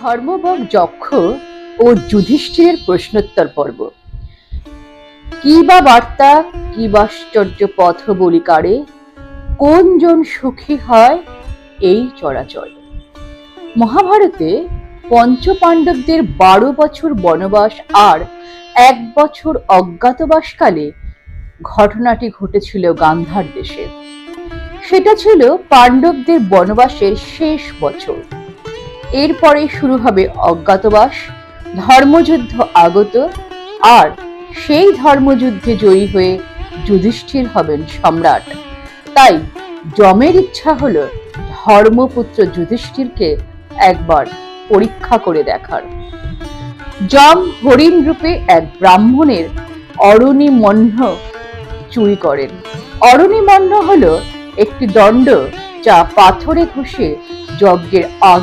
ধর্মবক যক্ষ ও যুধিষ্ঠিরের প্রশ্নোত্তর পর্ব। কি বা বার্তা, কি বাশ্চর্য পথ বলিকারে কোন জন সুখী হয়, এই চরাচর। মহাভারতে পঞ্চপাণ্ডবদের বারো বছর বনবাস আর এক বছর অজ্ঞাতবাসকালে ঘটনাটি ঘটেছিল গান্ধার দেশে। সেটা ছিল পাণ্ডবদের বনবাসের শেষ বছর। এরপরে শুরু হবে অজ্ঞাতবাস, ধর্মযুদ্ধ আগত, আর সেই ধর্মযুদ্ধে জয়ী হয়ে যুধিষ্ঠির হবেন সম্রাট। তাই যমের ইচ্ছা হলো ধর্মপুত্র যুধিষ্ঠিরকে একবার পরীক্ষা করে দেখার। যম হরিণ রূপে এক ব্রাহ্মণের অরণি মন্য চুরি করেন। অরণি মন্য হলো একটি দণ্ড যা পাথরে ঘষে যজ্ঞের